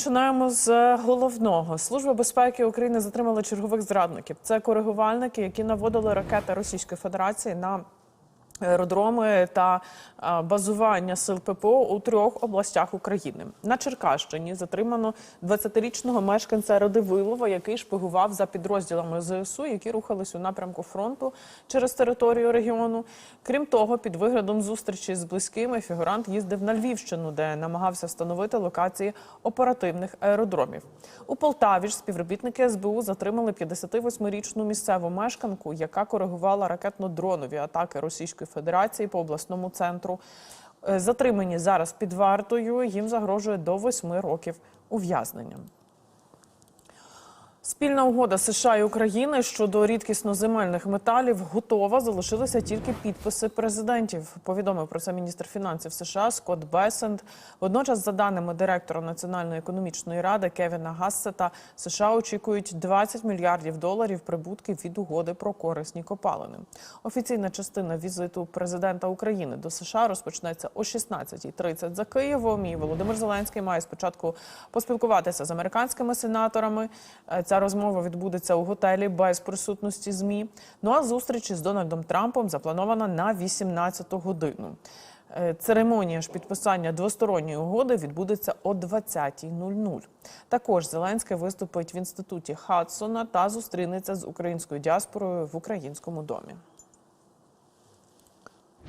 починаємо з головного. Служба безпеки України затримала чергових зрадників. Це коригувальники, які наводили ракети Російської Федерації на аеродроми та базування сил ППО у трьох областях України. На Черкащині затримано 20-річного мешканця Радивилова, який шпигував за підрозділами ЗСУ, які рухались у напрямку фронту через територію регіону. Крім того, під виглядом зустрічі з близькими фігурант їздив на Львівщину, де намагався встановити локації оперативних аеродромів. У Полтаві ж співробітники СБУ затримали 58-річну місцеву мешканку, яка коригувала ракетно-дронові атаки Російської Федерації по обласному центру. Е, Затримані зараз під вартою. Їм загрожує до восьми років ув'язнення. Спільна угода США і України щодо рідкісноземельних металів готова. Залишилися тільки підписи президентів. Повідомив про це міністр фінансів США Скотт Бесент. Водночас, за даними директора Національної економічної ради Кевіна Гассета, США очікують 20 мільярдів доларів прибутків від угоди про корисні копалини. Офіційна частина візиту президента України до США розпочнеться о 16.30 за Києвом. І Володимир Зеленський має спочатку поспілкуватися з американськими сенаторами. Е, Розмова відбудеться у готелі без присутності змі. Ну а зустріч із Дональдом Трампом запланована на 18 годину. Е, Церемонія ж підписання двосторонньої угоди відбудеться о 20.00. Також Зеленський виступить в інституті Хадсона та зустрінеться з українською діаспорою в українському домі.